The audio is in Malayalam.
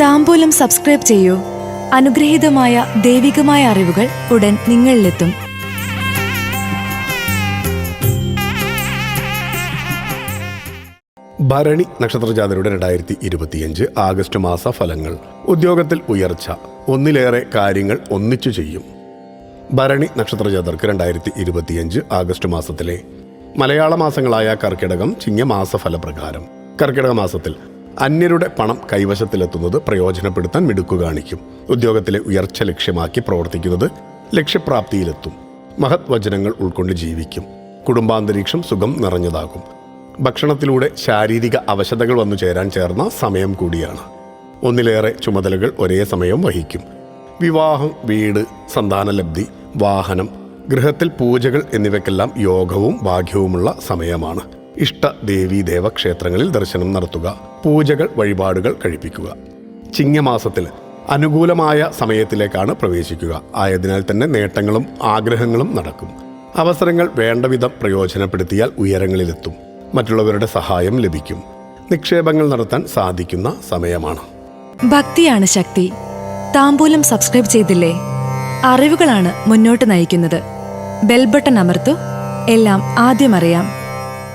താമ്പൂലം സബ്സ്ക്രൈബ് ചെയ്യൂ. അനുഗ്രഹീതമായ ദൈവികമായ അറിവുകൾ ഉടൻ നിങ്ങളിലെത്തും. ഭരണി നക്ഷത്രജാതരുടെ രണ്ടായിരത്തി ഇരുപത്തിയഞ്ച് ആഗസ്റ്റ് മാസ ഫലങ്ങൾ ഉദ്യോഗത്തിൽ ഉയർച്ച. ഒന്നിലേറെ കാര്യങ്ങൾ ഒന്നിച്ചു ചെയ്യും. ഭരണി നക്ഷത്രജാതർക്ക് രണ്ടായിരത്തി ഇരുപത്തിയഞ്ച് ആഗസ്റ്റ് മാസത്തിലെ മലയാള മാസങ്ങളായ കർക്കിടകം ചിങ്ങമാസ ഫലപ്രകാരം കർക്കിടക മാസത്തിൽ അന്യരുടെ പണം കൈവശത്തിലെത്തുന്നത് പ്രയോജനപ്പെടുത്താൻ മിടുക്കു കാണിക്കും. ഉദ്യോഗത്തിലെ ഉയർച്ച ലക്ഷ്യമാക്കി പ്രവർത്തിക്കുന്നത് ലക്ഷ്യപ്രാപ്തിയിലെത്തും. മഹത് വചനങ്ങൾ ഉൾക്കൊണ്ട് ജീവിക്കും. കുടുംബാന്തരീക്ഷം സുഖം നിറഞ്ഞതാകും. ഭക്ഷണത്തിലൂടെ ശാരീരിക അവശതകൾ വന്നു ചേരാൻ ചേർന്ന സമയം കൂടിയാണ്. ഒന്നിലേറെ ചുമതലകൾ ഒരേ സമയം വഹിക്കും. വിവാഹം വീട് സന്താനലബ്ധി വാഹനം ഗൃഹത്തിൽ പൂജകൾ എന്നിവയ്ക്കെല്ലാം യോഗവും ഭാഗ്യവുമുള്ള സമയമാണ്. ഇഷ്ട ദേവീ ദേവക്ഷേത്രങ്ങളിൽ ദർശനം നടത്തുക പൂജകൾ വഴിപാടുകൾ കഴിപ്പിക്കുക. ചിങ്ങമാസത്തിൽ അനുകൂലമായ സമയത്തിലേക്കാണ് പ്രവേശിക്കുക. ആയതിനാൽ തന്നെ നേട്ടങ്ങളും ആഗ്രഹങ്ങളും നടക്കും. അവസരങ്ങൾ വേണ്ടവിധം പ്രയോജനപ്പെടുത്തിയാൽ ഉയരങ്ങളിലെത്തും. മറ്റുള്ളവരുടെ സഹായം ലഭിക്കും. നിക്ഷേപങ്ങൾ നടത്താൻ സാധിക്കുന്ന സമയമാണ്. ഭക്തിയാണ് ശക്തി. താമ്പൂലം സബ്സ്ക്രൈബ് ചെയ്തില്ലേ? അറിവുകളാണ് മുന്നോട്ട് നയിക്കുന്നത്. ബെൽബട്ടൺ അമർത്തു. എല്ലാം ആദ്യം അറിയാം.